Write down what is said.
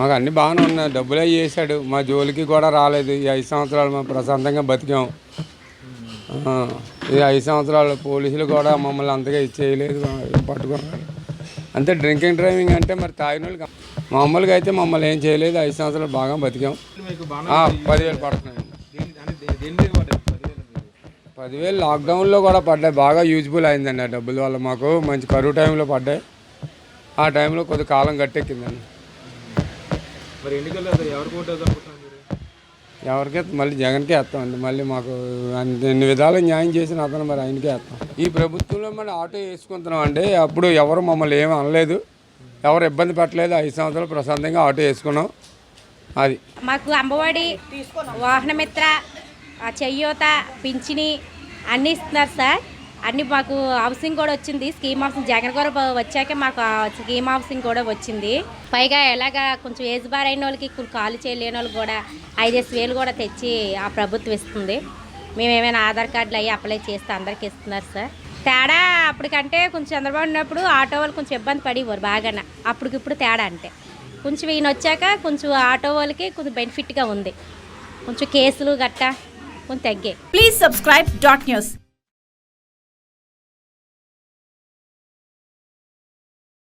మాకు అన్ని బాగానే ఉన్నాయి. డబ్బులే చేశాడు. మా జోలికి కూడా రాలేదు. ఈ ఐదు సంవత్సరాలు మేము ప్రశాంతంగా బతికాం. ఈ ఐదు సంవత్సరాలు పోలీసులు కూడా మమ్మల్ని అంతగా ఇది చేయలేదు. అంతే డ్రింకింగ్ డ్రైవింగ్ అంటే మరి తాగిన మామూలుగా అయితే మమ్మల్ని ఏం చేయలేదు. ఐదు సంవత్సరాలు బాగా బతికాం. పదివేలు పడుతున్నాయి. పదివేలు పదివేలు లాక్డౌన్లో కూడా పడ్డాయి. బాగా యూజ్ఫుల్ అయిందండి ఆ డబ్బుల వల్ల మాకు. మంచి కరువు టైంలో పడ్డాయి. ఆ టైంలో కొద్ది కాలం గట్టెక్కిందండి. మరి ఎన్నికల్లో అసలు ఎవరు ఓటు వేద్దాం అనుకుంటున్నారు మీరు? ఎవరికే మళ్ళీ జగన్కే వేస్తామండి. మళ్ళీ మాకు అన్ని ఎన్ని విధాలు న్యాయం చేసిన అతను మరి ఆయనకే వేస్తాం. ఈ ప్రభుత్వంలో మరి ఆటో వేసుకుంటున్నాం అండి అప్పుడు ఎవరు మమ్మల్ని ఏమీ అనలేదు. ఎవరు ఇబ్బంది పెట్టలేదు. ఐదు సంవత్సరాలు ప్రశాంతంగా ఆటో వేసుకున్నాం. అది. మాకు అమ్మఒడి వాహనమిత్ర చెయ్యోత పింఛని అన్నీ ఇస్తున్నారు సార్. అన్ని మాకు హౌసింగ్ కూడా వచ్చింది. స్కీమ్ హౌసింగ్ జగన్ గారు వచ్చాక మాకు స్కీమ్ హౌసింగ్ కూడా వచ్చింది. పైగా ఎలాగా కొంచెం ఏజ్ బార్ అయిన వాళ్ళకి ఇప్పుడు కాలు చేయలేని వాళ్ళకి కూడా ఐదేసి వేలు కూడా తెచ్చి ఆ ప్రభుత్వం ఇస్తుంది. మేము ఏమైనా ఆధార్ కార్డులు అవి అప్లై చేస్తే అందరికి ఇస్తున్నారు సార్. తేడా అప్పటికంటే కొంచెం చంద్రబాబు ఉన్నప్పుడు ఆటో వాళ్ళు కొంచెం ఇబ్బంది పడేవారు బాగానే. అప్పటికిప్పుడు తేడా అంటే కొంచెం ఈయన వచ్చాక కొంచెం ఆటో వాళ్ళకి కొంచెం బెనిఫిట్గా ఉంది. కొంచెం కేసులు గట్టా కొంచెం తగ్గాయి. Please subscribe dot news